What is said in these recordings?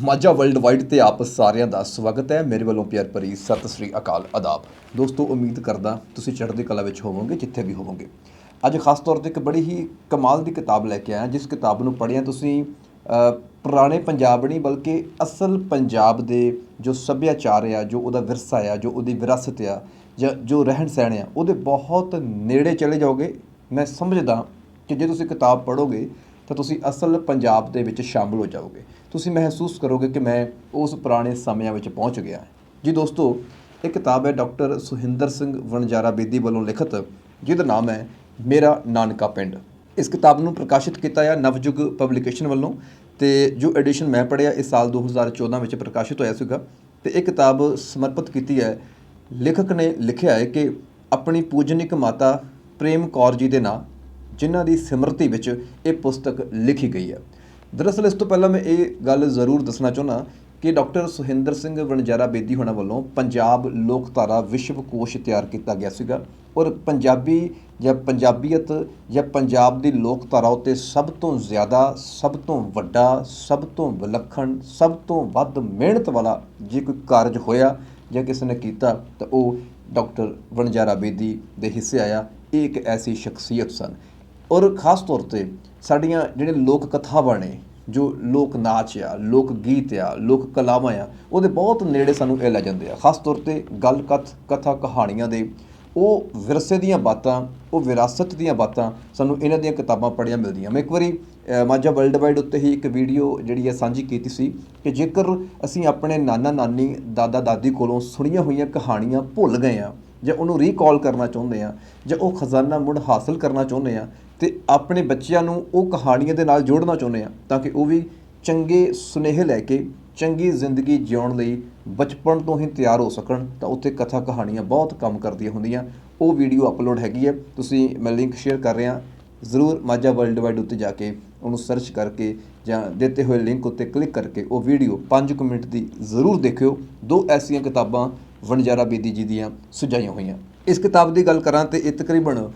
Majha world wide ਤੇ ਆਪ ਸਾਰਿਆਂ ਦਾ ਸਵਾਗਤ ਹੈ। ਮੇਰੇ ਵੱਲੋਂ ਪਿਆਰ ਭਰੀ ਸਤਿ ਸ੍ਰੀ ਅਕਾਲ ਆਦਾਬ ਦੋਸਤੋ, ਉਮੀਦ ਕਰਦਾ ਤੁਸੀਂ ਚੜ੍ਹਦੀ ਕਲਾ ਵਿੱਚ ਹੋਵੋਗੇ, ਜਿੱਥੇ ਵੀ ਹੋਵੋਗੇ। ਅੱਜ ਖਾਸ ਤੌਰ ਤੇ ਇੱਕ ਬੜੀ ਹੀ ਕਮਾਲ ਦੀ ਕਿਤਾਬ ਲੈ ਕੇ ਆਇਆ, ਜਿਸ ਕਿਤਾਬ ਨੂੰ ਪੜ੍ਹਿਆ ਤੁਸੀਂ ਪੁਰਾਣੇ ਪੰਜਾਬ ਨਹੀਂ, ਬਲਕਿ ਅਸਲ ਪੰਜਾਬ ਦੇ ਜੋ ਸੱਭਿਆਚਾਰ ਆ, ਜੋ ਉਹਦਾ ਵਿਰਸਾ ਆ, ਜੋ ਉਹਦੀ ਵਿਰਾਸਤ ਆ, ਜਾਂ ਜੋ ਰਹਿਣ ਸਹਿਣ ਆ, ਉਹਦੇ ਬਹੁਤ ਨੇੜੇ ਚਲੇ ਜਾਓਗੇ। ਮੈਂ ਸਮਝਦਾ ਕਿ ਜੇ ਤੁਸੀਂ ਕਿਤਾਬ ਪੜ੍ਹੋਗੇ ਤਾਂ ਤੁਸੀਂ ਅਸਲ ਪੰਜਾਬ ਦੇ ਵਿੱਚ ਸ਼ਾਮਲ ਹੋ ਜਾਓਗੇ। ਤੁਸੀਂ ਮਹਿਸੂਸ ਕਰੋਗੇ ਕਿ ਮੈਂ ਉਸ ਪੁਰਾਣੇ ਸਮਿਆਂ ਵਿੱਚ ਪਹੁੰਚ ਗਿਆ। ਜੀ ਦੋਸਤੋ, ਇਹ ਕਿਤਾਬ ਹੈ ਡਾਕਟਰ ਸੁਹਿੰਦਰ ਸਿੰਘ ਵਣਜਾਰਾ ਬੇਦੀ ਵੱਲੋਂ ਲਿਖਤ, ਜਿਹਦਾ ਨਾਮ ਹੈ ਮੇਰਾ ਨਾਨਕਾ ਪਿੰਡ। ਇਸ ਕਿਤਾਬ ਨੂੰ ਪ੍ਰਕਾਸ਼ਿਤ ਕੀਤਾ ਹੈ ਨਵਯੁਗ ਪਬਲੀਕੇਸ਼ਨ ਵੱਲੋਂ ਤੇ ਜੋ ਐਡੀਸ਼ਨ ਮੈਂ ਪੜ੍ਹਿਆ ਇਸ ਸਾਲ 2014 ਵਿੱਚ ਪ੍ਰਕਾਸ਼ਿਤ ਹੋਇਆ ਸੀਗਾ। ਤੇ ਇਹ ਕਿਤਾਬ ਸਮਰਪਿਤ ਕੀਤੀ ਹੈ। ਲੇਖਕ ਨੇ ਲਿਖਿਆ ਹੈ ਕਿ ਆਪਣੀ ਪੂਜਨਿਕ ਮਾਤਾ ਪ੍ਰੇਮ ਕੌਰ ਜੀ ਦੇ ਨਾਂ ਜਿਨ੍ਹਾਂ ਦੀ ਸਿਮਰਤੀ ਵਿੱਚ ਇਹ ਪੁਸਤਕ ਲਿਖੀ ਗਈ ਹੈ। ਦਰਅਸਲ, ਇਸ ਤੋਂ ਪਹਿਲਾਂ ਮੈਂ ਇਹ ਗੱਲ ਜ਼ਰੂਰ ਦੱਸਣਾ ਚਾਹੁੰਦਾ ਕਿ ਡਾਕਟਰ ਸੁਹਿੰਦਰ ਸਿੰਘ ਵਣਜਾਰਾ ਬੇਦੀ ਹੋਣਾ ਵੱਲੋਂ ਪੰਜਾਬ ਲੋਕਧਾਰਾ ਵਿਸ਼ਵ ਕੋਸ਼ ਤਿਆਰ ਕੀਤਾ ਗਿਆ ਸੀਗਾ ਔਰ ਪੰਜਾਬੀ ਜਾਂ ਪੰਜਾਬੀਅਤ ਜਾਂ ਪੰਜਾਬ ਦੀ ਲੋਕਧਾਰਾ ਉੱਤੇ ਸਭ ਤੋਂ ਜ਼ਿਆਦਾ, ਸਭ ਤੋਂ ਵੱਡਾ, ਸਭ ਤੋਂ ਵਿਲੱਖਣ, ਸਭ ਤੋਂ ਵੱਧ ਮਿਹਨਤ ਵਾਲਾ ਜੇ ਕੋਈ ਕਾਰਜ ਹੋਇਆ ਜਾਂ ਕਿਸੇ ਨੇ ਕੀਤਾ, ਤਾਂ ਉਹ ਡਾਕਟਰ ਵਣਜਾਰਾ ਬੇਦੀ ਦੇ ਹਿੱਸੇ ਆਇਆ। ਇਹ ਇੱਕ ਐਸੀ ਸ਼ਖਸੀਅਤ ਸਨ। ਔਰ ਖਾਸ ਤੌਰ ਤੇ ਸਾਡੀਆਂ ਜਿਹੜੇ ਲੋਕ ਕਥਾਵਾਂ ਨੇ, ਜੋ ਲੋਕ ਨਾਚ ਆ, ਲੋਕ ਗੀਤ ਆ, ਲੋਕ ਕਲਾਵਾਂ ਆ, ਉਹਦੇ ਬਹੁਤ ਨੇੜੇ ਸਾਨੂੰ ਇਹ ਲੈ ਜਾਂਦੇ ਆ। ਖਾਸ ਤੌਰ ਤੇ ਗੱਲ ਕਥ, ਕਥਾ ਕਹਾਣੀਆਂ ਦੇ, ਉਹ ਵਿਰਸੇ ਦੀਆਂ ਬਾਤਾਂ, ਉਹ ਵਿਰਾਸਤ ਦੀਆਂ ਬਾਤਾਂ ਸਾਨੂੰ ਇਹਨਾਂ ਦੀਆਂ ਕਿਤਾਬਾਂ ਪੜ੍ਹੀਆਂ ਮਿਲਦੀਆਂ। ਮੈਂ ਇੱਕ ਵਾਰੀ ਮਾਝਾ ਵਰਲਡ ਵਾਈਡ ਉੱਤੇ ਹੀ ਇੱਕ ਵੀਡੀਓ ਜਿਹੜੀ ਹੈ ਸਾਂਝੀ ਕੀਤੀ ਸੀ ਕਿ ਜੇਕਰ ਅਸੀਂ ਆਪਣੇ ਨਾਨਾ ਨਾਨੀ, ਦਾਦਾ ਦਾਦੀ ਕੋਲੋਂ ਸੁਣੀਆਂ ਹੋਈਆਂ ਕਹਾਣੀਆਂ ਭੁੱਲ ਗਏ ਆ, ਜਾਂ ਉਹਨੂੰ ਰੀਕਾਲ ਕਰਨਾ ਚਾਹੁੰਦੇ ਆ, ਜਾਂ ਉਹ ਖਜ਼ਾਨਾ ਮੁੜ ਹਾਸਲ ਕਰਨਾ ਚਾਹੁੰਦੇ ਆ ਅਤੇ ਆਪਣੇ ਬੱਚਿਆਂ ਨੂੰ ਉਹ ਕਹਾਣੀਆਂ ਦੇ ਨਾਲ ਜੋੜਨਾ ਚਾਹੁੰਦੇ ਹਾਂ ਤਾਂ ਕਿ ਉਹ ਵੀ ਚੰਗੇ ਸੁਨੇਹੇ ਲੈ ਕੇ ਚੰਗੀ ਜ਼ਿੰਦਗੀ ਜਿਉਣ ਲਈ ਬਚਪਨ ਤੋਂ ਹੀ ਤਿਆਰ ਹੋ ਸਕਣ ਤਾਂ ਉੱਥੇ ਕਥਾ ਕਹਾਣੀਆਂ ਬਹੁਤ ਕੰਮ ਕਰਦੀਆਂ ਹੁੰਦੀਆਂ। ਉਹ ਵੀਡੀਓ ਅਪਲੋਡ ਹੈਗੀ ਹੈ। ਤੁਸੀਂ ਮੈਂ ਲਿੰਕ ਸ਼ੇਅਰ ਕਰ ਰਿਹਾ। ਜ਼ਰੂਰ ਮਾਝਾ ਵਰਲਡ ਵਾਈਡ ਉੱਤੇ ਜਾ ਕੇ ਉਹਨੂੰ ਸਰਚ ਕਰਕੇ ਜਾਂ ਦਿੱਤੇ ਹੋਏ ਲਿੰਕ ਉੱਤੇ ਕਲਿੱਕ ਕਰਕੇ ਉਹ ਵੀਡੀਓ 5 ਮਿੰਟ ਦੀ ਜ਼ਰੂਰ ਦੇਖਿਓ। ਦੋ ਐਸੀਆਂ ਕਿਤਾਬਾਂ ਵਣਜਾਰਾ ਬੇਦੀ ਜੀ ਦੀਆਂ ਸੁਝਾਈਆਂ ਹੋਈਆਂ। ਇਸ ਕਿਤਾਬ ਦੀ ਗੱਲ ਕਰਾਂ ਤੇ ਇਹ ਤਕਰੀਬਨ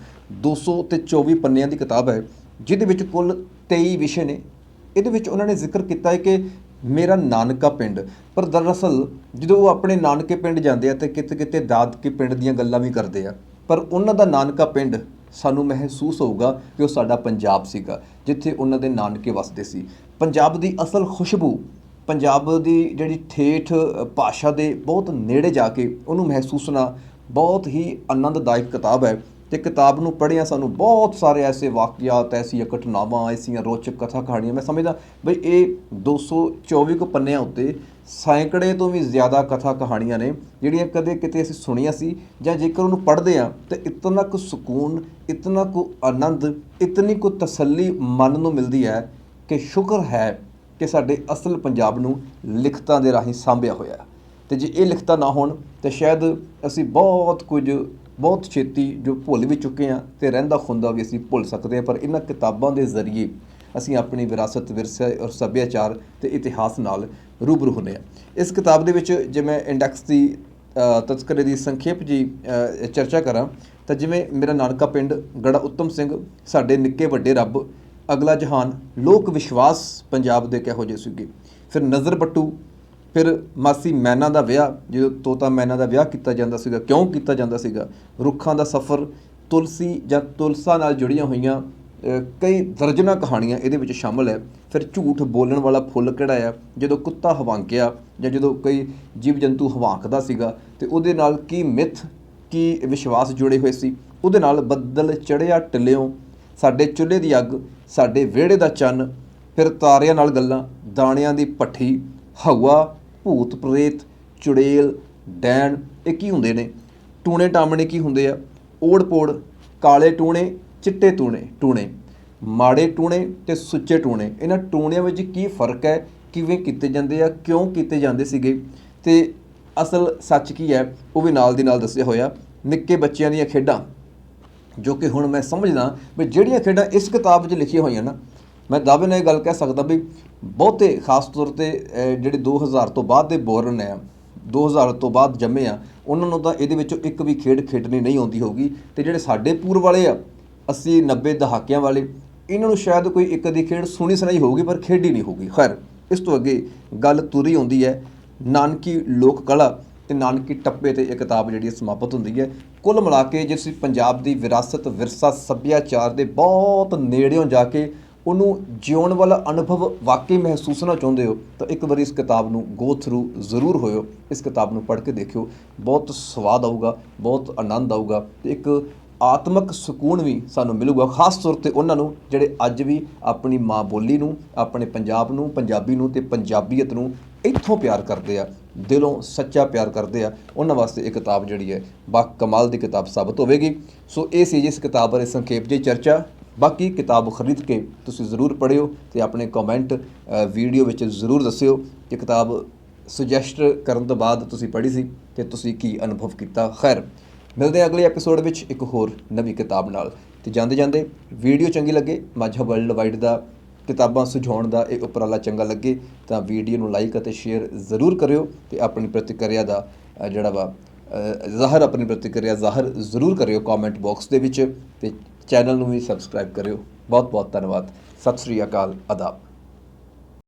200 ਤੇ 24 ਪੰਨਿਆਂ ਦੀ ਕਿਤਾਬ ਹੈ, ਜਿਹਦੇ ਵਿੱਚ ਕੁੱਲ 23 ਵਿਸ਼ੇ ਨੇ। ਇਹਦੇ ਵਿੱਚ ਉਹਨਾਂ ਨੇ ਜ਼ਿਕਰ ਕੀਤਾ ਹੈ ਕਿ ਮੇਰਾ ਨਾਨਕਾ ਪਿੰਡ, ਪਰ ਦਰਅਸਲ ਜਦੋਂ ਉਹ ਆਪਣੇ ਨਾਨਕੇ ਪਿੰਡ ਜਾਂਦੇ ਆ ਤੇ ਕਿਤੇ ਕਿਤੇ ਦਾਦਕੇ ਪਿੰਡ ਦੀਆਂ ਗੱਲਾਂ ਵੀ ਕਰਦੇ ਆ, ਪਰ ਉਹਨਾਂ ਦਾ ਨਾਨਕਾ ਪਿੰਡ ਸਾਨੂੰ ਮਹਿਸੂਸ ਹੋਊਗਾ ਕਿ ਉਹ ਸਾਡਾ ਪੰਜਾਬ ਸੀਗਾ, ਜਿੱਥੇ ਉਹਨਾਂ ਦੇ ਨਾਨਕੇ ਵਸਦੇ ਸੀ। ਪੰਜਾਬ ਦੀ ਅਸਲ ਖੁਸ਼ਬੂ, ਪੰਜਾਬ ਦੀ ਜਿਹੜੀ ਠੇਠ ਭਾਸ਼ਾ ਦੇ ਬਹੁਤ ਨੇੜੇ ਜਾ ਕੇ ਉਹਨੂੰ ਮਹਿਸੂਸ ਕਰਨਾ ਬਹੁਤ ਹੀ ਆਨੰਦਦਾਇਕ ਕਿਤਾਬ ਹੈ। ਤੇ ਕਿਤਾਬ ਨੂੰ ਪੜ੍ਹਿਆ ਸਾਨੂੰ ਬਹੁਤ ਸਾਰੇ ਐਸੇ ਵਾਕਿਆਤ, ਐਸੀਆਂ ਘਟਨਾਵਾਂ, ਐਸੀਆਂ ਰੋਚਕ ਕਥਾ ਕਹਾਣੀਆਂ ਮੈਂ ਸਮਝਦਾ ਬਈ ਇਹ 224 ਕੁ ਪੰਨਿਆਂ ਉੱਤੇ ਸੈਂਕੜੇ ਤੋਂ ਵੀ ਜ਼ਿਆਦਾ ਕਥਾ ਕਹਾਣੀਆਂ ਨੇ ਜਿਹੜੀਆਂ ਕਦੇ ਕਿਤੇ ਅਸੀਂ ਸੁਣੀਆਂ ਸੀ ਜਾਂ ਜੇਕਰ ਉਹਨੂੰ ਪੜ੍ਹਦੇ ਆ ਤੇ ਇਤਨਾ ਕੁ ਸਕੂਨ, ਇਤਨਾ ਕੁ ਆਨੰਦ, ਇਤਨੀ ਕੁ ਤਸੱਲੀ ਮਨ ਨੂੰ ਮਿਲਦੀ ਹੈ ਕਿ ਸ਼ੁਕਰ ਹੈ ਕਿ ਸਾਡੇ ਅਸਲ ਪੰਜਾਬ ਨੂੰ ਲਿਖਤਾਂ ਦੇ ਰਾਹੀਂ ਸਾਂਭਿਆ ਹੋਇਆ ਹੈ। ਤੇ ਜੇ ਇਹ ਲਿਖਤਾਂ ਨਾ ਹੋਣ ਤੇ ਸ਼ਾਇਦ ਅਸੀਂ ਬਹੁਤ ਕੁਝ ਬਹੁਤ ਛੇਤੀ ਜੋ ਭੁੱਲ ਵੀ ਚੁੱਕੇ ਹਾਂ ਤੇ ਰਹਿੰਦਾ ਖੁੰਦਾ ਵੀ ਅਸੀਂ ਭੁੱਲ ਸਕਦੇ ਹਾਂ, ਪਰ ਇਹਨਾਂ ਕਿਤਾਬਾਂ ਦੇ ਜ਼ਰੀਏ ਅਸੀਂ ਆਪਣੀ ਵਿਰਾਸਤ, ਵਿਰਸੇ ਔਰ ਸੱਭਿਆਚਾਰ ਤੇ ਇਤਿਹਾਸ ਨਾਲ ਰੂਬਰੂ ਹੁੰਦੇ ਹਾਂ। ਇਸ ਕਿਤਾਬ ਦੇ ਵਿੱਚ ਜੇ ਮੈਂ ਇੰਡੈਕਸ ਦੀ ਤਸਕਰੇ ਦੀ ਸੰਖੇਪ ਜੀ ਚਰਚਾ ਕਰਾਂ, ਤਾਂ ਜਿਵੇਂ ਮੇਰਾ ਨਾਨਕਾ ਪਿੰਡ ਗੜਾ ਉੱਤਮ ਸਿੰਘ, ਸਾਡੇ ਨਿੱਕੇ ਵੱਡੇ ਰੱਬ, ਅਗਲਾ ਜਹਾਨ ਲੋਕ ਵਿਸ਼ਵਾਸ ਪੰਜਾਬ ਦੇ ਕਿਹੋ ਜਿਹੇ ਸੀਗੇ। ਫਿਰ ਨਜ਼ਰ ਬੱਟੂ ਫਿਰ ਮਾਸੀ ਮੈਨਾ ਦਾ ਵਿਆਹ, ਜਦੋਂ ਤੋਤਾ ਮੈਨਾ ਦਾ ਵਿਆਹ ਕੀਤਾ ਜਾਂਦਾ ਸੀਗਾ, ਕਿਉਂ ਕੀਤਾ ਜਾਂਦਾ ਸੀਗਾ? ਰੁੱਖਾਂ ਦਾ ਸਫ਼ਰ ਤੁਲਸੀ ਜਾਂ ਤੁਲਸਾ ਨਾਲ ਜੁੜੀਆਂ ਹੋਈਆਂ ਕਈ ਦਰਜਨਾਂ ਕਹਾਣੀਆਂ ਇਹਦੇ ਵਿੱਚ ਸ਼ਾਮਲ ਹੈ। ਫਿਰ ਝੂਠ ਬੋਲਣ ਵਾਲਾ ਫੁੱਲ ਕਿਹੜਾ ਆ? ਜਦੋਂ ਕੁੱਤਾ ਹਵਾਂਕਿਆ ਜਾਂ ਜਦੋਂ ਕੋਈ ਜੀਵ ਜੰਤੂ ਹਵਾਂਕਦਾ ਸੀਗਾ, ਤੇ ਉਹਦੇ ਨਾਲ ਕੀ ਮਿੱਥ, ਕੀ ਵਿਸ਼ਵਾਸ ਜੁੜੇ ਹੋਏ ਸੀ? ਉਹਦੇ ਨਾਲ ਬੱਦਲ ਚੜਿਆ ਟਿਲਿਓ ਸਾਡੇ ਚੁੱਲ੍ਹੇ ਦੀ ਅੱਗ, ਸਾਡੇ ਵਿਹੜੇ ਦਾ ਚੰਨ, ਫਿਰ ਤਾਰਿਆਂ ਨਾਲ ਗੱਲਾਂ, ਦਾਣਿਆਂ ਦੀ ਪੱਠੀ ਹਵਾ ਭੂਤ, ਪ੍ਰੇਤ, ਚੁੜੇਲ, ਡੈਣ, ਇਹ ਕੀ ਹੁੰਦੇ ਨੇ? ਟੂਣੇ ਟਾਮਣੇ ਕੀ ਹੁੰਦੇ ਆ? ਓੜ ਪੋੜ, ਕਾਲੇ ਟੂਣੇ, ਚਿੱਟੇ ਟੂਣੇ ਟੂਣੇ। ਮਾੜੇ ਟੂਣੇ ਤੇ ਸੁੱਚੇ ਟੂਣੇ। ਇਹਨਾਂ ਟੂਣਿਆਂ ਵਿੱਚ ਕੀ ਫ਼ਰਕ ਹੈ? ਕਿਵੇਂ ਕੀਤੇ ਜਾਂਦੇ ਆ? ਕਿਉਂ ਕੀਤੇ ਜਾਂਦੇ ਸੀਗੇ? ਤੇ ਅਸਲ ਸੱਚ ਕੀ ਹੈ? ਉਹ ਵੀ ਨਾਲ ਦੀ ਨਾਲ ਦੱਸਿਆ ਹੋਇਆ। ਨਿੱਕੇ ਬੱਚਿਆਂ ਦੀਆਂ ਖੇਡਾਂ। ਜੋ ਕਿ ਹੁਣ ਮੈਂ ਸਮਝਦਾ ਵੀ ਜਿਹੜੀਆਂ ਖੇਡਾਂ ਇਸ ਕਿਤਾਬ 'ਚ ਲਿਖੀਆਂ ਹੋਈਆਂ ਨਾ, ਮੈਂ ਦਾਅਵੇ ਨਾਲ ਇਹ ਗੱਲ ਕਹਿ ਸਕਦਾ ਵੀ ਬਹੁਤੇ ਖਾਸ ਤੌਰ ਤੇ ਅਹ, ਜਿਹੜੇ 2000 ਤੋਂ ਬਾਅਦ ਦੇ ਬੋਰਨ ਆ 2000 ਤੋਂ ਬਾਅਦ ਜੰਮੇ ਆ ਉਹਨਾਂ ਨੂੰ ਤਾਂ ਇਹਦੇ ਵਿੱਚੋਂ ਇੱਕ ਵੀ ਖੇਡ ਖੇਡਣੀ ਨਹੀਂ ਆਉਂਦੀ ਹੋਊਗੀ। ਤੇ ਜਿਹੜੇ ਸਾਡੇ ਪੂਰਵ ਵਾਲੇ ਆ 80 90 ਦਹਾਕਿਆਂ ਵਾਲੇ ਇਹਨਾਂ ਨੂੰ ਸ਼ਾਇਦ ਕੋਈ ਇੱਕ ਦੀ ਖੇਡ ਸੁਣੀ ਸੁਣਾਈ ਹੋਊਗੀ ਪਰ ਖੇਡੀ ਨਹੀਂ ਹੋਊਗੀ। ਖੈਰ ਇਸ ਤੋਂ ਅੱਗੇ ਗੱਲ ਤੁਰੀ ਆਉਂਦੀ ਹੈ ਨਾਨਕੀ ਲੋਕ ਕਲਾ ਤੇ ਨਾਨਕੀ ਟੱਪੇ ਤੇ ਇਹ ਕਿਤਾਬ ਜਿਹੜੀ ਹੈ ਸਮਾਪਤ ਹੁੰਦੀ ਹੈ। ਕੁੱਲ ਮਿਲਾ ਕੇ ਜੇ ਤੁਸੀਂ ਪੰਜਾਬ ਦੀ ਵਿਰਾਸਤ ਵਿਰਸਾ ਸੱਭਿਆਚਾਰ ਦੇ ਬਹੁਤ ਨੇੜਿਓਂ ਜਾ ਕੇ ਉਹਨੂੰ ਜਿਉਣ ਵਾਲਾ ਅਨੁਭਵ ਵਾਕਈ ਮਹਿਸੂਸਣਾ ਚਾਹੁੰਦੇ ਹੋ, ਤਾਂ ਇੱਕ ਵਾਰੀ ਇਸ ਕਿਤਾਬ ਨੂੰ ਗੋ ਥਰੂ ਜ਼ਰੂਰ ਹੋਇਓ। ਇਸ ਕਿਤਾਬ ਨੂੰ ਪੜ੍ਹ ਕੇ ਦੇਖਿਓ। ਬਹੁਤ ਸਵਾਦ ਆਊਗਾ, ਬਹੁਤ ਆਨੰਦ ਆਊਗਾ ਤੇ ਇੱਕ ਆਤਮਿਕ ਸਕੂਨ ਵੀ ਸਾਨੂੰ ਮਿਲੂਗਾ, ਖਾਸ ਤੌਰ ਤੇ ਉਹਨਾਂ ਨੂੰ ਜਿਹੜੇ ਅੱਜ ਵੀ ਆਪਣੀ ਮਾਂ ਬੋਲੀ ਨੂੰ, ਆਪਣੇ ਪੰਜਾਬ ਨੂੰ, ਪੰਜਾਬੀ ਨੂੰ ਤੇ ਪੰਜਾਬੀਅਤ ਨੂੰ ਇੱਥੋਂ ਪਿਆਰ ਕਰਦੇ ਆ, ਦਿਲੋਂ ਸੱਚਾ ਪਿਆਰ ਕਰਦੇ ਆ, ਉਹਨਾਂ ਵਾਸਤੇ ਇਹ ਕਿਤਾਬ ਜਿਹੜੀ ਹੈ ਬਾ ਕਮਾਲ ਦੀ ਕਿਤਾਬ ਸਾਬਤ ਹੋਵੇਗੀ। ਸੋ ਇਹ ਸੀ ਜੀ ਇਸ ਕਿਤਾਬ ਬਾਰੇ ਸੰਖੇਪ ਜਿਹੀ ਚਰਚਾ। ਬਾਕੀ ਕਿਤਾਬ ਖਰੀਦ ਕੇ ਤੁਸੀਂ ਜ਼ਰੂਰ ਪੜ੍ਹਿਓ ਤੇ ਆਪਣੇ ਕਮੈਂਟ ਵੀਡੀਓ ਵਿੱਚ ਜ਼ਰੂਰ ਦੱਸਿਓ ਕਿ ਕਿਤਾਬ ਸੁਜੈਸਟ ਕਰਨ ਤੋਂ ਬਾਅਦ ਤੁਸੀਂ ਪੜ੍ਹੀ ਸੀ ਤੇ ਤੁਸੀਂ ਕੀ ਅਨੁਭਵ ਕੀਤਾ। ਖੈਰ, ਮਿਲਦੇ ਹਾਂ ਅਗਲੇ ਐਪੀਸੋਡ ਵਿੱਚ ਇੱਕ ਹੋਰ ਨਵੀਂ ਕਿਤਾਬ ਨਾਲ। ਤੇ ਜਾਂਦੇ ਜਾਂਦੇ ਵੀਡੀਓ ਚੰਗੀ ਲੱਗੇ, ਮਾਝਾ ਵਰਲਡ ਵਾਈਡ ਦਾ ਕਿਤਾਬਾਂ ਸੁਝਾਉਣ ਦਾ ਇਹ ਉਪਰਾਲਾ ਚੰਗਾ ਲੱਗੇ, ਤਾਂ ਵੀਡੀਓ ਨੂੰ ਲਾਈਕ ਅਤੇ ਸ਼ੇਅਰ ਜ਼ਰੂਰ ਕਰਿਓ ਤੇ ਆਪਣੀ ਪ੍ਰਤੀਕਿਰਿਆ ਦਾ ਜਿਹੜਾ ਵਾ ਜ਼ਾਹਰ ਆਪਣੀ ਪ੍ਰਤੀਕਿਰਿਆ ਜ਼ਾਹਰ ਜ਼ਰੂਰ ਕਰਿਓ ਕਮੈਂਟ ਬਾਕਸ ਦੇ ਵਿੱਚ ਤੇ ਚੈਨਲ ਨੂੰ ਵੀ ਸਬਸਕ੍ਰਾਈਬ ਕਰਿਓ। ਬਹੁਤ ਬਹੁਤ ਧੰਨਵਾਦ। ਸਤਿ ਸ੍ਰੀ ਅਕਾਲ। ਆਦਾਬ